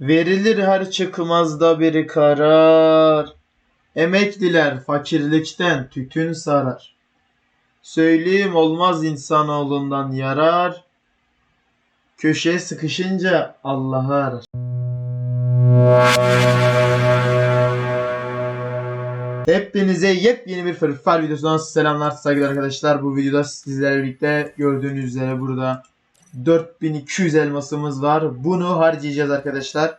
Verilir her çıkmazda bir karar. Emekliler fakirlikten tütün sarar. Söyleyeyim olmaz insanoğlundan yarar. Köşeye sıkışınca Allah'ı arar. Hepinize yepyeni bir Free Fire videosundan selamlar saygılar arkadaşlar. Bu videoda sizlerle birlikte gördüğünüz üzere burada 4200 elmasımız var. Bunu harcayacağız arkadaşlar.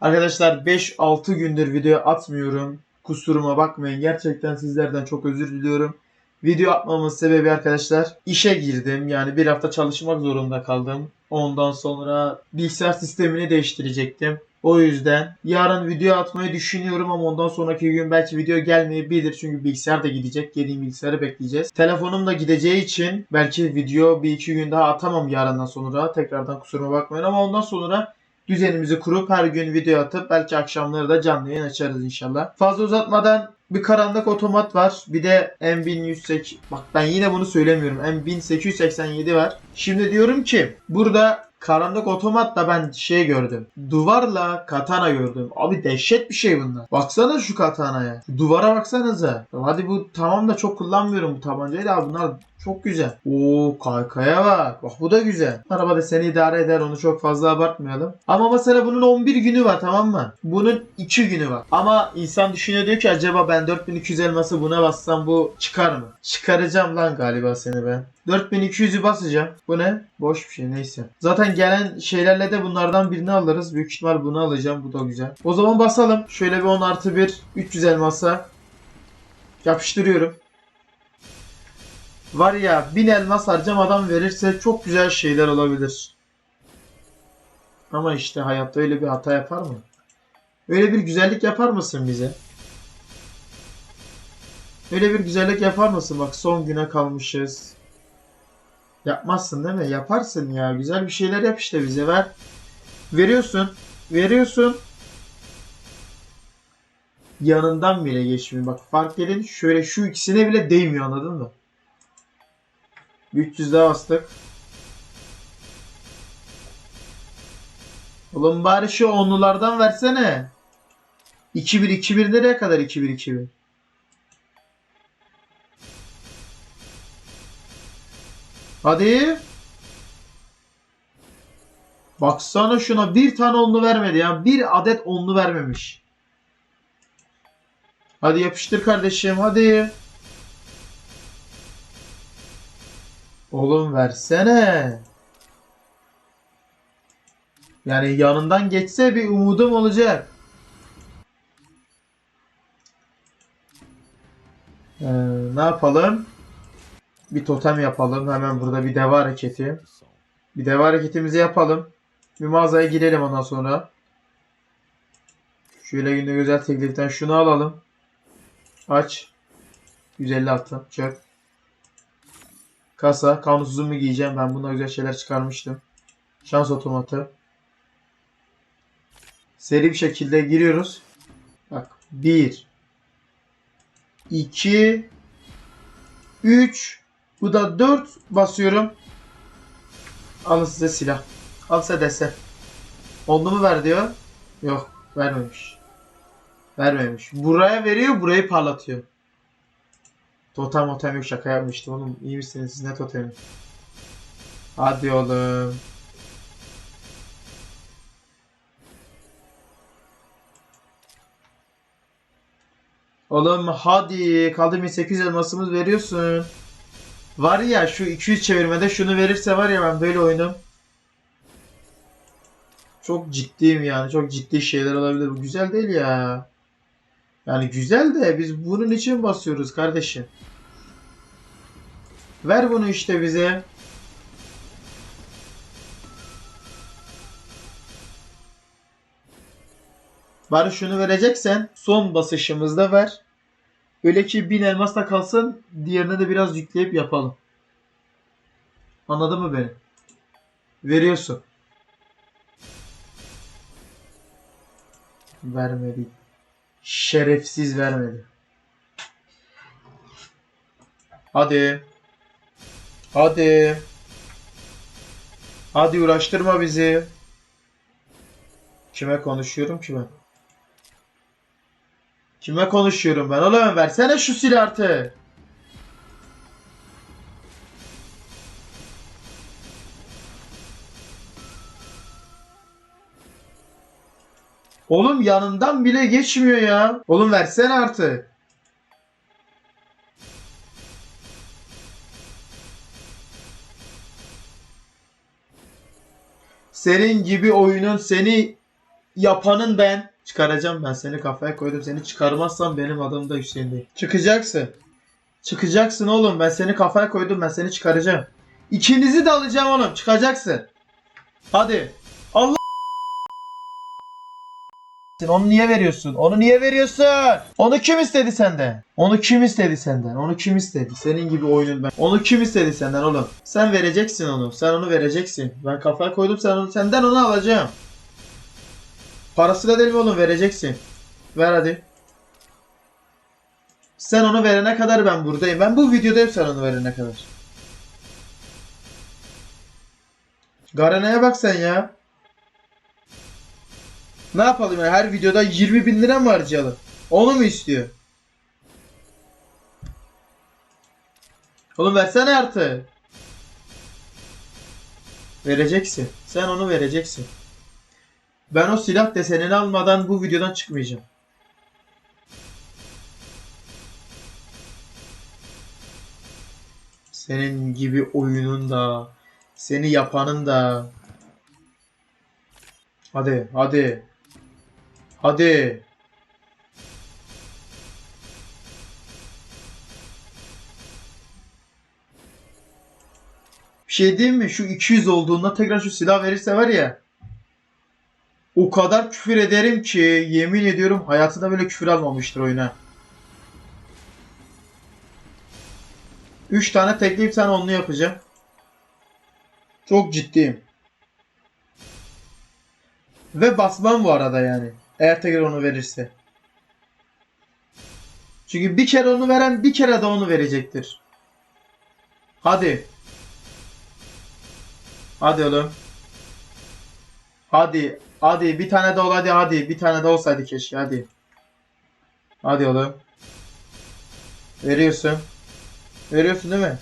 Arkadaşlar 5-6 gündür video atmıyorum. Kusuruma bakmayın. Gerçekten sizlerden çok özür diliyorum. Video atmamın sebebi arkadaşlar işe girdim. Yani bir hafta çalışmak zorunda kaldım. Ondan sonra bilgisayar sistemini değiştirecektim. O yüzden yarın video atmayı düşünüyorum ama ondan sonraki gün belki video gelmeyebilir. Çünkü bilgisayar da gidecek. Yeni bilgisayarı bekleyeceğiz. Telefonum da gideceği için belki video bir iki gün daha atamam yarından sonra. Tekrardan kusuruma bakmayın ama ondan sonra düzenimizi kurup her gün video atıp belki akşamları da canlı yayın açarız inşallah. Fazla uzatmadan bir karanlık otomat var. Bir de M1108 bak ben yine bunu söylemiyorum. M1887 var. Şimdi diyorum ki burada karanlık otomatla ben şey gördüm. Duvarla katana gördüm. Abi dehşet bir şey bunlar. Baksana şu katanaya. Şu duvara baksanıza. Hadi bu tamam da çok kullanmıyorum bu tabancayı da bunlar çok güzel. Oo kaykaya bak. Bak bu da güzel. Araba da seni idare eder onu çok fazla abartmayalım. Ama mesela bunun 11 günü var tamam mı? Bunun 2 günü var. Ama insan düşünüyor diyor ki acaba ben 4200 elması buna bassam bu çıkar mı? Çıkaracağım lan galiba seni ben. 4200'ü basacağım. Bu ne? Boş bir şey neyse. Zaten gelen şeylerle de bunlardan birini alırız. Büyük ihtimal bunu alacağım. Bu da güzel. O zaman basalım. Şöyle bir 10 artı 1 300 elmasa yapıştırıyorum. Var ya 1000 elmas harcamadan verirse çok güzel şeyler olabilir. Ama işte hayatta öyle bir hata yapar mı? Öyle bir güzellik yapar mısın bize? Öyle bir güzellik yapar mısın? Bak son güne kalmışız. Yapmazsın değil mi? Yaparsın ya. Güzel bir şeyler yap işte bize ver. Veriyorsun. Veriyorsun. Yanından bile geçmiyor. Bak fark edin şöyle şu ikisine bile değmiyor anladın mı? 300 daha bastık. Oğlum bari şu onlulardan versene. 2-1 2-1 nereye kadar 2-1 2-1? Hadi. Baksana şuna bir tane onlu vermedi ya. Bir adet onlu vermemiş. Hadi yapıştır kardeşim hadi. Oğlum versene. Yani yanından geçse bir umudum olacak. Ee, ne yapalım? Bir totem yapalım. Hemen burada bir deva hareketi. Bir deva hareketimizi yapalım. Bir mağazaya girelim ondan sonra. Şöyle günde güzel tekliften şunu alalım. Aç. 150 attım. Çök. Kasa. Kanusuzumu giyeceğim. Ben buna güzel şeyler çıkarmıştım. Şans otomatı. Seri bir şekilde giriyoruz. Bak. 1 2 3 Bu da 4 basıyorum. Alın size silah. Al size dese. Oldu mu ver diyor. Yok. Vermemiş. Vermemiş. Buraya veriyor. Burayı parlatıyor. Totem motem yok şaka yapmıştım oğlum. İyi misiniz siz ne totemi? Hadi oğlum. Oğlum hadi. Kaldı 1800 elmasımız veriyorsun. Var ya şu 200 çevirmede şunu verirse var ya ben böyle oyunum. Çok ciddiyim yani. Çok ciddi şeyler olabilir. Bu güzel değil ya. Yani güzel de biz bunun için basıyoruz kardeşim. Ver bunu işte bize. Bari şunu vereceksen son basışımızda ver. Öyle ki 1000 elmas da kalsın. Diğerine de biraz yükleyip yapalım. Anladın mı beni? Veriyorsun. Vermedi. Şerefsiz vermedi. Hadi. Hadi. Hadi uğraştırma bizi. Kime konuşuyorum ki ben? Kime konuşuyorum ben? Oğlum versene şu silah artık. Oğlum yanından bile geçmiyor ya. Oğlum versene artık. Senin gibi oyunun seni yapanın ben. Çıkaracağım ben seni kafaya koydum. Seni çıkarmazsam benim adım da Hüseyin değil. Çıkacaksın. Çıkacaksın oğlum. Ben seni kafaya koydum. Ben seni çıkaracağım. İkinizi de alacağım oğlum. Çıkacaksın. Hadi. Onu niye veriyorsun? Onu niye veriyorsun? Onu kim istedi senden? Onu kim istedi senden? Onu kim istedi? Senin gibi oyunun ben. Onu kim istedi senden oğlum? Sen vereceksin onu. Sen onu vereceksin. Ben kafaya koydum sen onu, senden onu alacağım. Parasıyla değil mi oğlum? Vereceksin. Ver hadi. Sen onu verene kadar ben buradayım. Ben bu videodayım sen onu verene kadar. Garena'ya bak sen ya. Ne yapalım ya? Her videoda 20 bin lira mı harcayalım? Onu mu istiyor? Oğlum versene artık. Vereceksin. Sen onu vereceksin. Ben o silah desenini almadan bu videodan çıkmayacağım. Senin gibi oyunun da, seni yapanın da. Hadi, hadi. Hadi. Bir şey diyeyim mi? Şu 200 olduğunda tekrar şu silah verirse var ya. O kadar küfür ederim ki yemin ediyorum hayatında böyle küfür almamıştır oyuna. 3 tane tekleyip sen onlu yapacağım. Çok ciddiyim. Ve basmam bu arada yani. Eğer tekrar onu verirse. Çünkü bir kere onu veren bir kere de onu verecektir. Hadi. Hadi oğlum. Hadi. Hadi bir tane de ol hadi hadi. Bir tane de olsaydı keşke hadi. Hadi oğlum. Veriyorsun. Veriyorsun değil mi?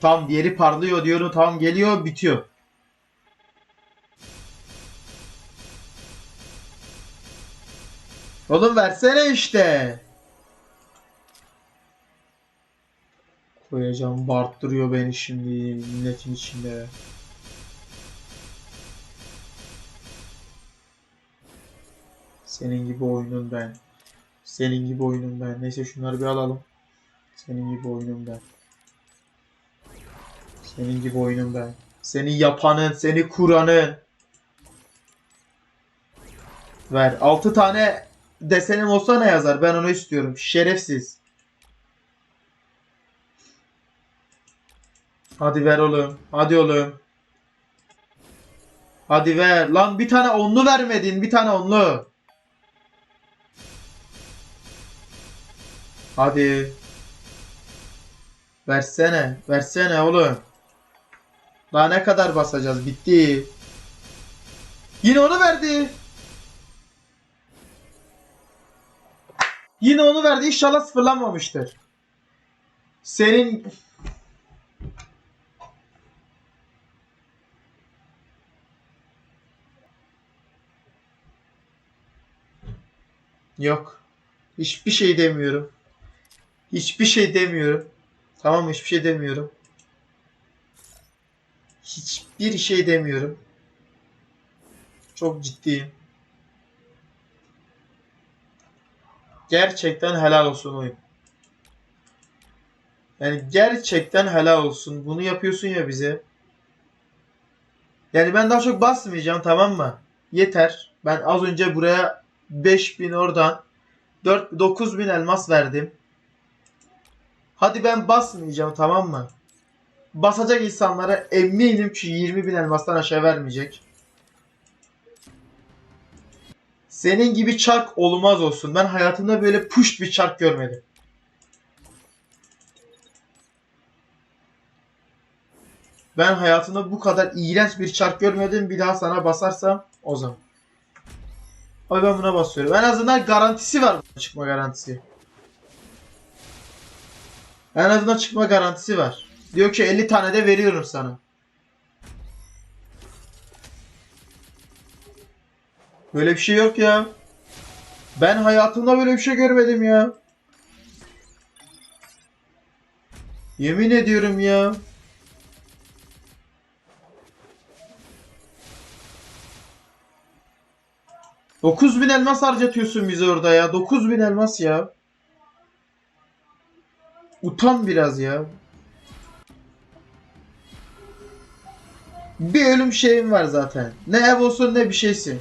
Tam diğeri parlıyor diyorum. Tam geliyor bitiyor. Oğlum versene işte. Koyacağım barttırıyor beni şimdi milletin içinde. Senin gibi oyunun ben. Senin gibi oyunun ben. Neyse şunları bir alalım. Senin gibi oyunun ben. Senin gibi oyunun ben. Seni yapanın, seni kuranın. Ver. 6 tane desenim olsa ne yazar? Ben onu istiyorum. Şerefsiz. Hadi ver oğlum. Hadi oğlum. Hadi ver. Lan bir tane onlu vermedin. Bir tane onlu. Hadi. Versene. Versene oğlum. Daha ne kadar basacağız? Bitti. Yine onu verdi. Yine onu verdi. İnşallah sıfırlanmamıştır. Senin Yok. Hiçbir şey demiyorum. Hiçbir şey demiyorum. Tamam? Hiçbir şey demiyorum. Hiçbir şey demiyorum. Çok ciddiyim. Gerçekten helal olsun oyun. Yani gerçekten helal olsun. Bunu yapıyorsun ya bize. Yani ben daha çok basmayacağım tamam mı? Yeter. Ben az önce buraya 5000 oradan 4 9000 elmas verdim. Hadi ben basmayacağım tamam mı? Basacak insanlara eminim ki 20 bin elmastan aşağı vermeyecek. Senin gibi çark olmaz olsun. Ben hayatımda böyle push bir çark görmedim. Ben hayatımda bu kadar iğrenç bir çark görmedim. Bir daha sana basarsam o zaman. Abi ben buna basıyorum. En azından garantisi var. Çıkma garantisi. En azından çıkma garantisi var. Diyor ki 50 tane de veriyorum sana. Böyle bir şey yok ya. Ben hayatımda böyle bir şey görmedim ya. Yemin ediyorum ya. Dokuz bin elmas harcatıyorsun bize orada ya. Dokuz bin elmas ya. Utan biraz ya. Bir ölüm şeyin var zaten. Ne ev olsun ne bir şeysin.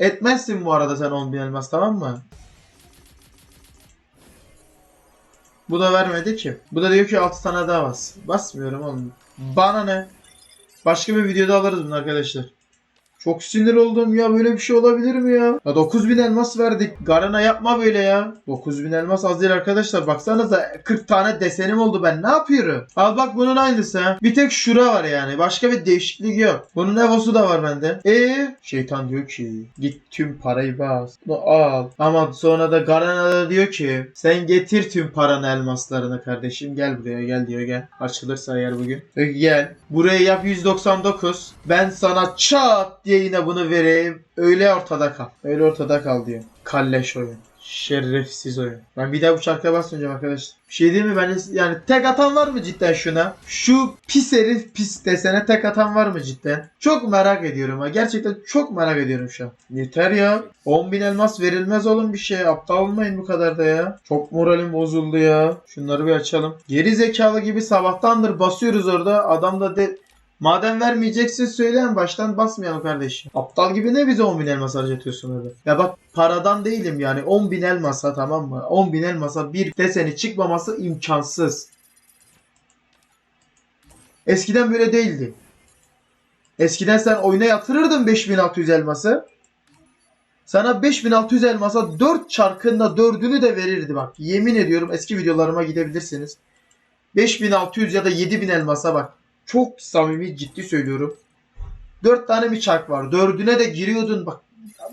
Etmezsin bu arada sen 10 bin elmas tamam mı? Bu da vermedi ki. Bu da diyor ki 6 tane daha bas. Basmıyorum oğlum. Bana ne? Başka bir videoda alırız bunu arkadaşlar. Çok sinir oldum ya böyle bir şey olabilir mi ya? Ya 9000 elmas verdik. Garana yapma böyle ya. 9000 elmas az değil arkadaşlar. Baksanıza 40 tane desenim oldu ben. Ne yapıyorum? Al bak bunun aynısı ha. Bir tek şura var yani. Başka bir değişiklik yok. Bunun evosu da var bende. E şeytan diyor ki git tüm parayı bas. Bunu al. Ama sonra da Garana da diyor ki sen getir tüm paranı elmaslarını kardeşim. Gel buraya gel diyor gel. Açılırsa eğer bugün. Diyor ki, gel. Burayı yap 199. Ben sana çat yine bunu vereyim. Öyle ortada kal. Öyle ortada kal diyor. Kalleş oyun. Şerefsiz oyun. Ben bir daha bu şarkıya basmayacağım arkadaşlar. Bir şey değil mi? Ben yani tek atan var mı cidden şuna? Şu pis herif pis desene tek atan var mı cidden? Çok merak ediyorum ha. Gerçekten çok merak ediyorum şu an. Yeter ya. 10.000 elmas verilmez oğlum bir şey. Aptal olmayın bu kadar da ya. Çok moralim bozuldu ya. Şunları bir açalım. Geri zekalı gibi sabahtandır basıyoruz orada. Adam da de Madem vermeyeceksin söyleyen baştan basmayalım kardeşim. Aptal gibi ne bize 10 bin elmas harcatıyorsun öyle? Ya bak paradan değilim yani 10 bin elmasa tamam mı? 10 bin elmasa bir deseni çıkmaması imkansız. Eskiden böyle değildi. Eskiden sen oyuna yatırırdın 5600 elması. Sana 5600 elmasa 4 çarkında 4'ünü de verirdi bak. Yemin ediyorum eski videolarıma gidebilirsiniz. 5600 ya da 7000 elmasa bak. Çok samimi ciddi söylüyorum. 4 tane bir çark var. Dördüne de giriyordun bak.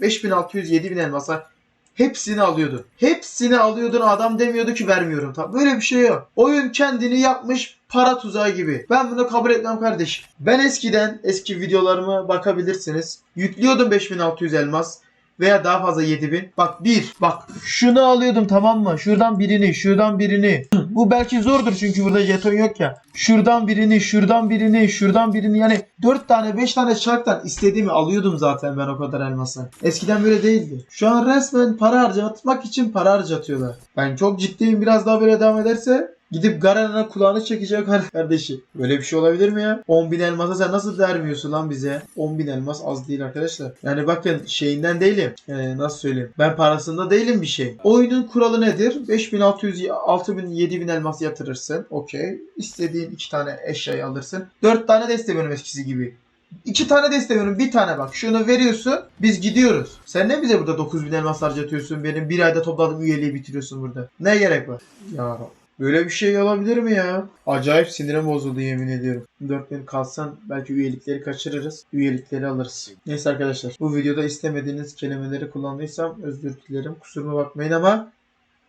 5600 7000 elmasa hepsini alıyordun. Hepsini alıyordun adam demiyordu ki vermiyorum. Tabii böyle bir şey yok. Oyun kendini yapmış para tuzağı gibi. Ben bunu kabul etmem kardeşim. Ben eskiden eski videolarımı bakabilirsiniz. Yüklüyordum 5600 elmas veya daha fazla 7000. Bak bir bak şunu alıyordum tamam mı? Şuradan birini, şuradan birini. Bu belki zordur çünkü burada jeton yok ya. Şuradan birini, şuradan birini, şuradan birini yani 4 tane 5 tane çarktan istediğimi alıyordum zaten ben o kadar elması. Eskiden böyle değildi. Şu an resmen para harcatmak için para harcatıyorlar. Ben çok ciddiyim biraz daha böyle devam ederse Gidip Garen'e kulağını çekeceğim kardeşi. Böyle bir şey olabilir mi ya? 10 bin elmasa sen nasıl vermiyorsun lan bize? 10 bin elmas az değil arkadaşlar. Yani bakın şeyinden değilim. Ee, nasıl söyleyeyim? Ben parasında değilim bir şey. Oyunun kuralı nedir? 5600, 6000, 7000 elmas yatırırsın. Okey. İstediğin 2 tane eşyayı alırsın. 4 tane de istemiyorum eskisi gibi. İki tane de istemiyorum. Bir tane bak. Şunu veriyorsun. Biz gidiyoruz. Sen ne bize burada 9000 elmas harcatıyorsun? Benim bir ayda topladığım üyeliği bitiriyorsun burada. Ne gerek var? Ya. Böyle bir şey olabilir mi ya? Acayip sinirim bozuldu yemin ediyorum. 4000 kalsan belki üyelikleri kaçırırız. Üyelikleri alırız. Neyse arkadaşlar. Bu videoda istemediğiniz kelimeleri kullandıysam özür dilerim. Kusuruma bakmayın ama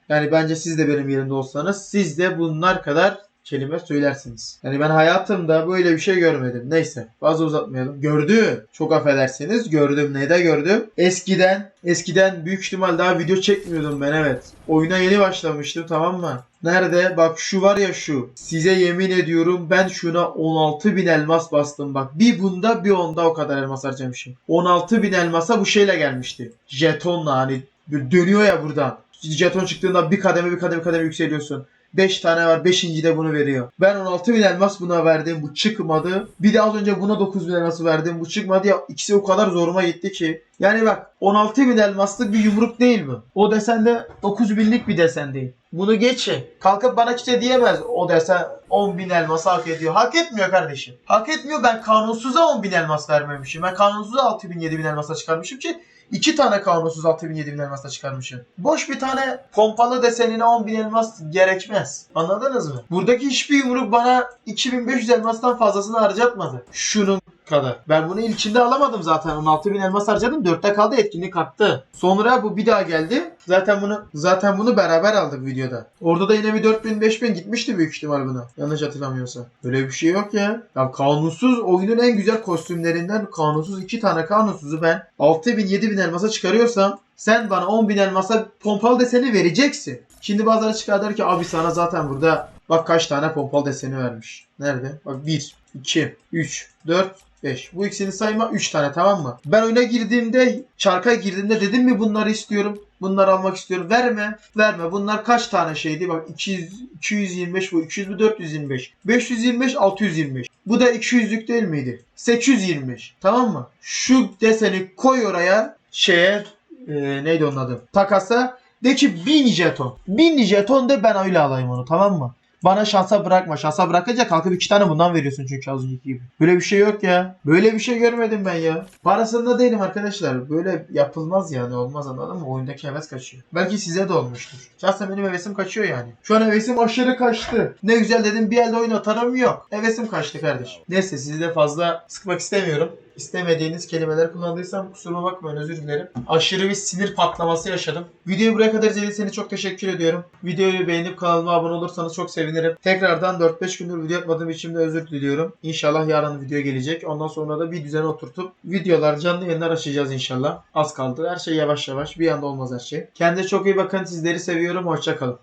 yani bence siz de benim yerimde olsanız siz de bunlar kadar kelime söylersiniz. Yani ben hayatımda böyle bir şey görmedim. Neyse fazla uzatmayalım. Gördüm. Çok affedersiniz. Gördüm. Ne de gördüm. Eskiden eskiden büyük ihtimal daha video çekmiyordum ben evet. Oyuna yeni başlamıştım tamam mı? Nerede? Bak şu var ya şu. Size yemin ediyorum ben şuna 16 bin elmas bastım bak. Bir bunda bir onda o kadar elmas harcamışım. 16 bin elmasa bu şeyle gelmişti. Jetonla hani dönüyor ya buradan. Jeton çıktığında bir kademe bir kademe kademe yükseliyorsun. 5 tane var. 5. de bunu veriyor. Ben 16 bin elmas buna verdim. Bu çıkmadı. Bir de az önce buna 9 bin elması verdim. Bu çıkmadı ya. İkisi o kadar zoruma gitti ki. Yani bak 16 bin elmaslık bir yumruk değil bu. O desen de 9 binlik bir desen değil. Bunu geçin. Kalkıp bana kimse diyemez o desen 10 bin elmas hak ediyor. Hak etmiyor kardeşim. Hak etmiyor ben kanunsuza 10 bin elmas vermemişim. Ben kanunsuza 6 bin 7 bin elmasla çıkarmışım ki iki tane kanunsuz 6 bin 7 bin elmasla çıkarmışım. Boş bir tane pompalı desenine 10 bin elmas gerekmez. Anladınız mı? Buradaki hiçbir yumruk bana 2500 elmastan fazlasını harcatmadı. Şunun kadar. Ben bunu ilkinde alamadım zaten. 16 bin elmas harcadım. 4'te kaldı etkinlik arttı. Sonra bu bir daha geldi. Zaten bunu zaten bunu beraber aldık videoda. Orada da yine bir 4000 5000 gitmişti büyük ihtimal buna. Yanlış hatırlamıyorsam. Böyle bir şey yok ya. Ya kanunsuz oyunun en güzel kostümlerinden kanunsuz iki tane kanunsuzu ben 6000 7000 elmasa çıkarıyorsam sen bana 10 bin elmasa pompalı deseni vereceksin. Şimdi bazıları çıkar der ki abi sana zaten burada bak kaç tane pompalı deseni vermiş. Nerede? Bak 1, 2, 3, 4, 5. Bu ikisini sayma 3 tane tamam mı? Ben oyuna girdiğimde, çarka girdiğimde dedim mi bunları istiyorum? Bunları almak istiyorum. Verme. Verme. Bunlar kaç tane şeydi? Bak 200, 225 bu. 200 bu 425. 525 625. Bu da 200'lük değil miydi? 825. Tamam mı? Şu deseni koy oraya şeye e, neydi onun adı? Takasa de ki 1000 jeton. 1000 jeton de ben öyle alayım onu tamam mı? Bana şansa bırakma. Şansa bırakınca kalkıp iki tane bundan veriyorsun çünkü az önceki gibi. Böyle bir şey yok ya. Böyle bir şey görmedim ben ya. Parasında değilim arkadaşlar. Böyle yapılmaz yani. Olmaz anladın mı? Oyundaki heves kaçıyor. Belki size de olmuştur. Şahsen benim hevesim kaçıyor yani. Şu an hevesim aşırı kaçtı. Ne güzel dedim bir elde oyun atarım yok. Hevesim kaçtı kardeşim. Neyse sizi de fazla sıkmak istemiyorum. İstemediğiniz kelimeler kullandıysam kusuruma bakmayın özür dilerim. Aşırı bir sinir patlaması yaşadım. Videoyu buraya kadar izlediyseniz çok teşekkür ediyorum. Videoyu beğenip kanalıma abone olursanız çok sevinirim. Tekrardan 4-5 gündür video atmadığım için de özür diliyorum. İnşallah yarın video gelecek. Ondan sonra da bir düzene oturtup videolar, canlı yayınlar açacağız inşallah. Az kaldı. Her şey yavaş yavaş. Bir anda olmaz her şey. Kendinize çok iyi bakın. Sizleri seviyorum. Hoşçakalın.